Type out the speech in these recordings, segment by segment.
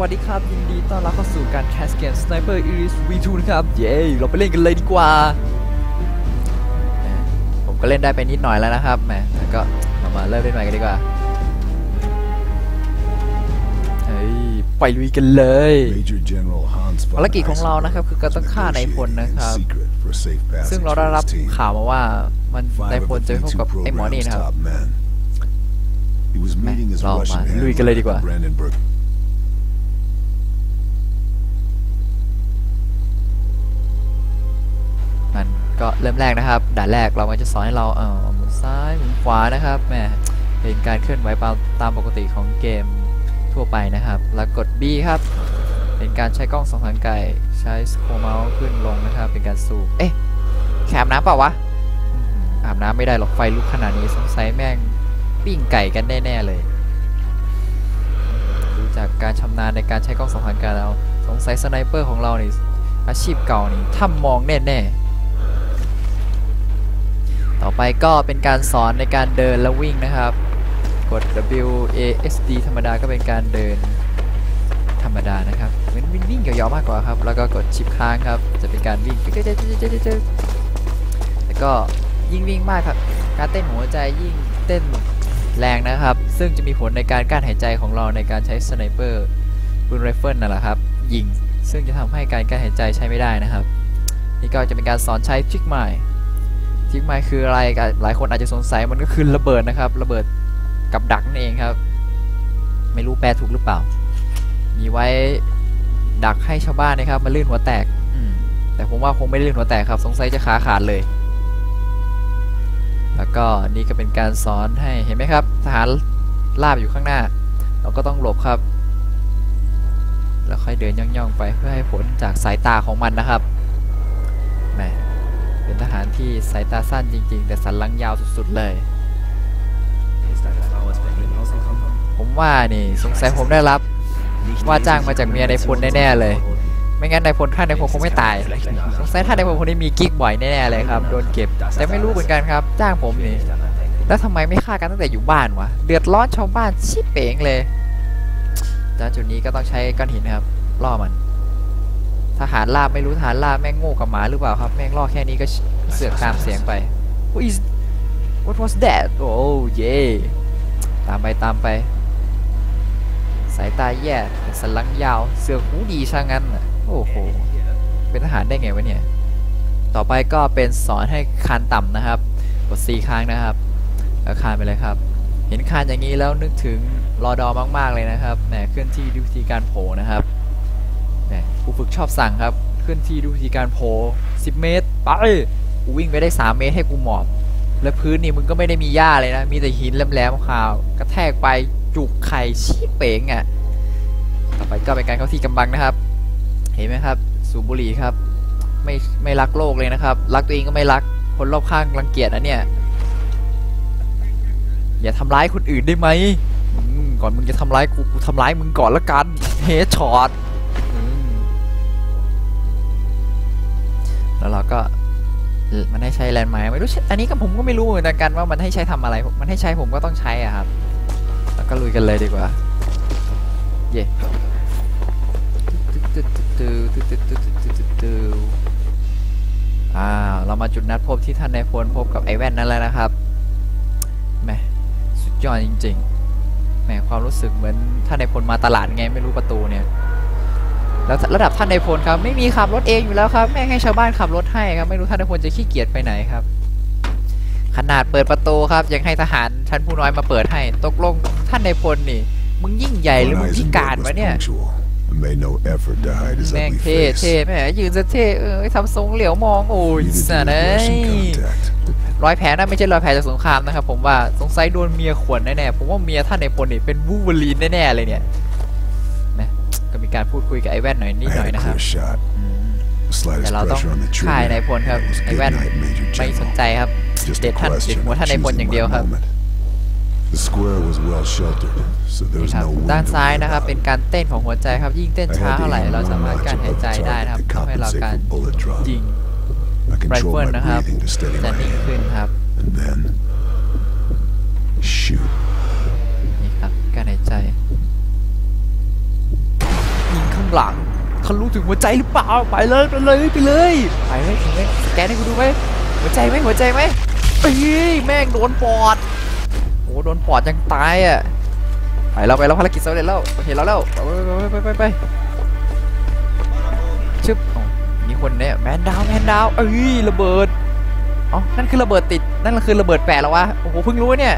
วัสดีครับ ยินดีต้อนรับเข้าสู่การแคสเกม Sniper Iris V2 นะครับ เย้ เราไปเล่นกันเลยดีกว่าแหมผมก็เล่นได้ไปนิดหน่อยแล้วนะครับแหมแล้วก็เรามาเริ่มเล่นใหม่กันดีกว่า เฮ้ย ไปลุยกันเลย Major General Hans von ภารกิจของเรานะครับคือการต้องฆ่านายพลนะครับ Secret for safe passage ซึ่งเราได้รับ for his team. ข่าวมาว่ามันนาย Five พล of จะ the ไปพบ V2 กับไอ้หมอนี่ program's นะครับ top men. He was meeting his เรามา Russian ลุยกันเลยดีกว่า ก็เริ่มแรกนะครับด่านแรกเรามันจะสอนให้เราเออหมุนซ้ายหมุนขวานะครับแหมเป็นการเคลื่อนไหวตามปกติของเกมทั่วไปนะครับ แล้วกด B ครับ เป็นการใช้กล้องสองทางไกลใช้สโคเมาส์ขึ้นลงนะครับ เป็นการซูมเอ๊ะแคบน้ำเปล่าวะอื้อหืออาบน้ำไม่ได้หรอกไฟลุกขนาดนี้สงสัยแม่งปิ้งไก่กันแน่ๆเลยดูจากการชำนาญในการใช้กล้องสองทางไกลแล้ว สงสัยสไนเปอร์ของเรานี่อาชีพเก่านี่ถ้ามองแน่ๆ ต่อไปก็เป็นการสอนในการเดินและวิ่งนะครับ กด W A S D ธรรมดาก็เป็นการเดินธรรมดานะครับเหมือนวิ่งวิ่งยาวๆมากกว่าครับ แล้วก็กดชิปค้างครับ จะเป็นการวิ่งแล้วก็ยิ่งวิ่งมากครับ การเต้นหัวใจยิ่งเต้นแรงนะครับ ซึ่งจะมีผลในการกั้นหายใจของเราในการใช้สไนเปอร์ปืนไรเฟิลนั่นแหละครับ ยิง ซึ่งจะทำให้การกั้นหายใจใช้ไม่ได้นะครับ นี่ก็จะเป็นการสอนใช้ทริกใหม่ ทริกใหม่คืออะไรกันหลายคนอาจจะสงสัยมันก็คือระเบิดนะครับ ระเบิดกับดักนั่นเองครับ ไม่รู้แปลถูกหรือเปล่า มีไว้ดักให้ชาวบ้านนะครับมาลื่นหัวแตกอืมแต่ผมว่าคงไม่ลื่นหัวแตกครับ สงสัยจะขาขาดเลย แล้วก็นี่ก็เป็นการสอนให้เห็นไหมครับ ทหารลาบอยู่ข้างหน้า เราก็ต้องหลบครับ แล้วค่อยเดินย่องๆไปเพื่อให้ผลจากสายตาของมันนะครับ เป็นทหารที่สายตาสั้นจริง ๆ แต่สันหลังยาวสุดๆเลย ผมว่านี่สงสัยผมได้รับ ว่าจ้างมาจากเมียในพลแน่ๆเลย ไม่งั้นในพลท่านในพลคงไม่ตายสงสัยท่านในพลคนนี้มีกิ๊กบ่อยแน่ๆเลยครับโดนเก็บ แต่ไม่รู้เหมือนกันครับ จ้างผมนี่แล้วทำไมไม่ฆ่ากันตั้งแต่อยู่บ้านวะเดือดร้อนชาวบ้านชิบเป๋งเลยจากจุดนี้ก็ต้องใช้ก้อนหินครับล่อมัน ทหารลาบไม่รู้ทหารลาบแม่งโง่กับหมาหรือเปล่าครับ แม่งล่อแค่นี้ก็เสือกตามเสียงไป What is What was that โอ้เย่ตามไปตามไป สายตาแย่แต่สันหลังยาว เสือกหูดีช่างงั้นน่ะโอ้โห เป็นทหารได้ไงวะเนี่ย ต่อไปก็เป็นสอนให้คานต่ำนะครับ กด C ค้างนะครับ แล้วคานไปเลยครับ เห็นคานอย่างนี้แล้วนึกถึงรอดอมาก ๆ เลยนะครับแหมเคลื่อนที่ด้วยวิธีการโผล่นะครับ แหมครูฝึกชอบสั่งครับเคลื่อนที่ด้วยวิธีการโผล่10 เมตรไปกูวิ่งไปได้ 3 เมตรให้กูหมอบ และพื้นนี่มึงก็ไม่ได้มีหญ้าเลยนะ มีแต่หินแหลมๆขาว กระแทกไปจุกไข่ชี้เป๋งอะ ต่อไปก็เป็นการเข้าที่กำบังนะครับ เห็นไหมครับ สูบบุหรี่ครับ ไม่ไม่รักโลกเลยนะครับ รักตัวเองก็ไม่รัก คนรอบข้างรังเกียจนะเนี่ย อย่าทำร้ายคนอื่นได้ไหมมก่อนมึงจะทำร้ายกูกูทำร้ายมึงก่อนละกัน เฮดช็อต ก็มันให้ใช้แลนด์ไมน์ไม่รู้ อันนี้ก็ผมก็ไม่รู้เหมือนกันว่ามันให้ใช้ทำอะไร มันให้ใช้ผมก็ต้องใช้อะครับ แล้วก็ลุยกันเลยดีกว่า เย่อ้าวเรามาจุดนัดพบที่ท่านนายพลพบกับไอแว่นนั่นแล้วนะครับแหมสุดยอดจริงๆแหมความรู้สึกเหมือนท่านนายพลมาตลาดไงไม่รู้ประตูเนี่ย แล้วระดับท่านในายพลครับ ไม่มีขับรถเองอยู่แล้วครับแม่งให้ชาวบ้านขับรถให้ครับ ไม่รู้ท่านในายพลจะขี้เกียจไปไหนครับ ขนาดเปิดประตูครับยังให้ทหารชั้นผู้น้อยมาเปิดให้ ตกลงท่านในายพลนี่ มึงยิ่งใหญ่หรือมึงพิการ Eisenberg วะ was เนี่ย punctual and made no effort to hide his แม่ง ugly เท่ face. เท่แหมยืนจะเท่เออทำทรงเหลียวมองโอ้ย Needed สัตว์ to เอ้ Russian ย contact. รอยแผลนั่นไม่ใช่รอยแผลจากสงครามนะครับผมว่าสงสัยโดนเมียขวนแน่ๆผมว่าเมียท่านในพลนี่เป็นวูล์ฟเวอรีนแน่ๆเลยเนี่ยนะ ก็มีการพูดคุยกับไอ้แว่นหน่อยนิด I หน่อย had a นะครับ clear shot. อืม The slightest แต่เราต้อง pressure on the ฆ่า trigger. ในพลครับ It was ไอ้ good แว่น night, Major ไม่สน General. ใจครับ Just เด็ a ดท่านเด็ด question หัว of ท่านในพล choosing อย่างเดียว my ครับ moment. The square was well sheltered, so there นี่ was ครับ no wind ด้าน to ซ้าย worry นะครับ about. เป็นการเต้นของหัวใจครับยิ่งเต้น I ช้า had to เท่าไหร่ aim เรา one สามารถ notch กั้นหาย above ใจ the ได้นะครับ target to ทำให้เรา compensate การ for bullet drop. ยิง I ไร controlled เฟิล my นะครับ breathing to steady จะ my นิ่ง hand. ขึ้นครับ And then, shoot. นี่ครับการหายใจ หลังทะลุถึงหัวใจหรือเปล่าไปเลยไปเลยไปเลยไปเลยถึงเลยสแกนให้กูดูไหมหัวใจไหมหัวใจไหมเอ้ยแม่งโดนปอดโอ้โดนปอดยังตายอะไปแล้วไปแล้วภารกิจสำเร็จแล้วเห็นแล้วแล้วไปไปไปไปไปชึบมีคนเนี่ยแมนดาวแมนดาวเอ้ยระเบิดอ๋อนั่นคือระเบิดติดนั่นคือระเบิดแปะแล้ววะโอ้โหเพิ่งรู้เนี่ย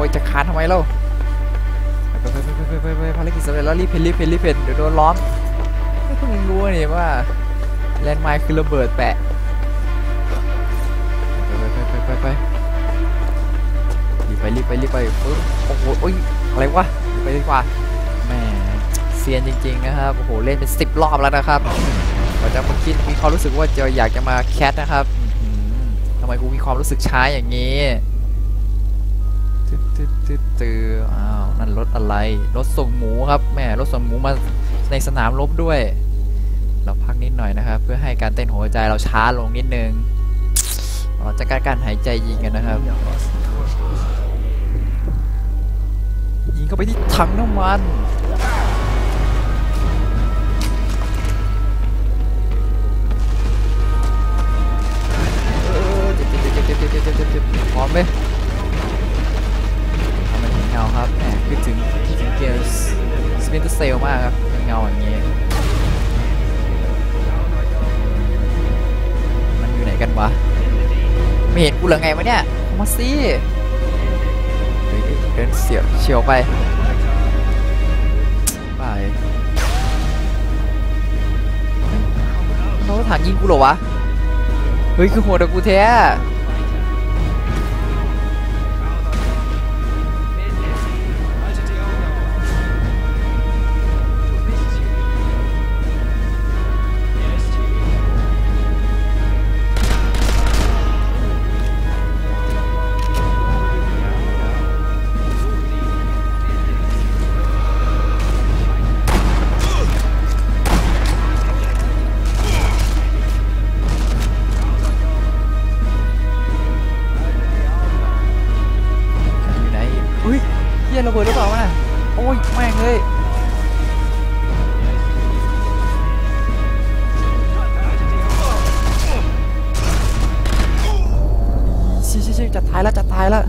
อ้ยจะคานทำไมเล่าไปไปไปไปไปไปภารกิจสำเร็จแล้วรีบเพนรีบเพนรีบเพนเดี๋ยวโดนล้อมเพิ่งรู้นี่ว่าแลนด์ไมล์คือระเบิดแปะไปไปไปไปไปรีบไปรีบไปรีบไปปึ๊บโอ้โหโอ้ยอะไรวะไปดีกว่าแหม่เซียนจริงๆนะครับโอ้โหเล่นเป็นสิบรอบแล้วนะครับกว่าจะมาคิดมีความรู้สึกว่าจะอยากจะมาแคทนะครับทำไมกูมีความรู้สึกช้าอย่างนี้ เจออ้าวนั่นรถอะไรรถส่งหมูครับแม่รถส่งหมูมาในสนามรบด้วย เราพักนิดหน่อยนะครับ เพื่อให้การเต้นหัวใจเราช้าลงนิดนึง เราจะการการหายใจยิงกันนะครับ ยิงเข้าไปที่ถังน้ำมัน เห็นกูเหรอไงวะเนี่ยเอามาสิเฮ้ยเดินเสียวเฉียวไปไปเขาถามยิงกูเหรอวะ เฮ้ย คือโหดกูแท้ จะตายแล้วจะตายแล้ว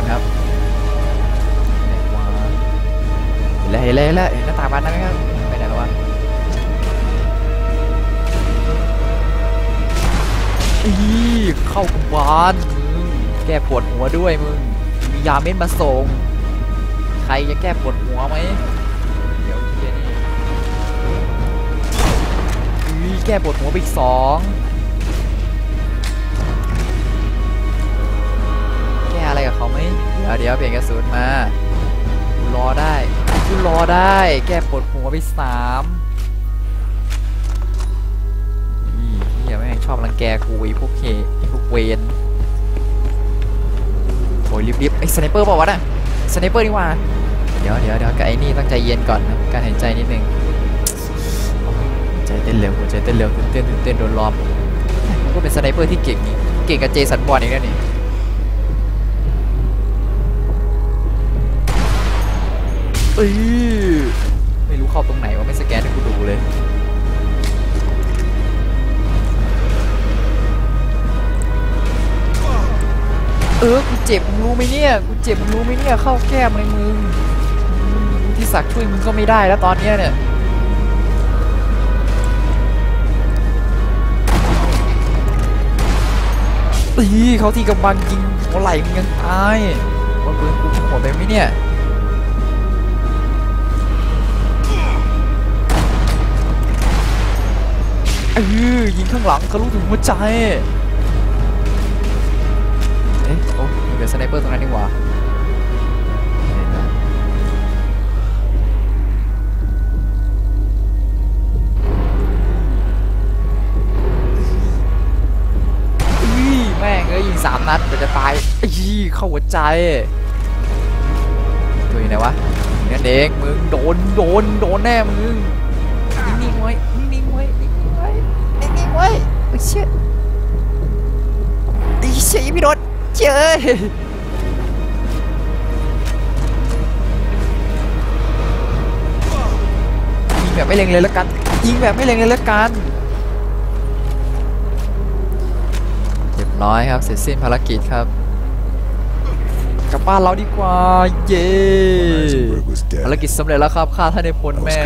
อนครับเห็นแล้วเห็นแล้วเห็นแล้วเห็นหน้าต่างบ้านนั้นไหมครับไปไหนแล้ววะอีเข้ากบ้านมึงแก้ปวดหัวด้วยมึงมียาเม็ดมาส่งใครจะแก้ปวดหัวไหมเดี๋ยวเฮียนี่แก้ปวดหัวไปอีกสอง เขาไหมเดี๋ยวเดี๋ยวเปลี่ยนกระสุนมา รอได้กูรอได้ แก้ปวดหัวไปสามอีเฮียแม่งชอบรังแกกูไอ้พวกเคพวกเวนโอ้ยรีบๆไอ้สไนเปอร์บอกว่าน่ะสไนเปอร์นี่หว่า เดี๋ยวเดี๋ยวเดี๋ยวกับไอ้นี่ต้องใจเย็นก่อนนะการหายใจนิดนึงใจเต้นเร็วหัวใจเต้นเร็วตื่นเต้นตื่นเต้นโดนล้อมมันก็เป็นสไนเปอร์ที่เก่งนี่เก่งกับเจสันบอลอีกแล้วนี่ เอ้ยไม่รู้เข้าตรงไหนว่าไม่สแกนให้กูดูเลยเออ กูเจ็บมึงรู้ไหมเนี่ย กูเจ็บมึงรู้ไหมเนี่ย เข้าแก้มเลยมึงอืมที่สักช่วยมึงก็ไม่ได้แล้วตอนเนี้ยเนี่ย ตีเขาที่กำบังยิงหัวไหล่มึงยังตายว่าปืนกูโหดไปไหมเนี่ย ออยิงข้างหลังทะลุถึงหัวใจ เอ๊ะโอ้มีเหลือสไนเปอร์ตรงนั้นนี่หว่าอุ้ยแม่งเอ้ยยิงสามนัดเดี๋ยวจะตายอีเข้าหัวใจ ตัวอยู่ไหนวะนั่นเองมึงโดนโดนโดนแน่มึงนิ่งๆไว้นิ่งๆไว้ เจ้ยยิงแบบไม่เล็งเลยแล้วกัน ยิงแบบไม่เล็งเลยแล้วกันเรียบร้อยครับเสร็จสิ้นภารกิจครับกลับบ้านเราดีกว่า เย้ภารกิจสำเร็จแล้วครับฆ่าท่านในพลแม่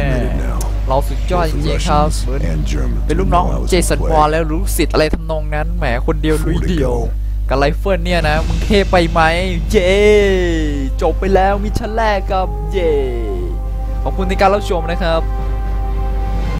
เราสุดยอดจริงๆครับเป็นลูกน้องเจสัน in บอลแล้วรู้สิทธิ์อะไรทำนองนั้นแหมคนเดียวลุยเดียว กับไรเฟิลเนี่ยนะมึงเทไปไหมเย่จบไปแล้วมิชชั่นแรกกับเย่ขอบคุณในการรับชมนะครับ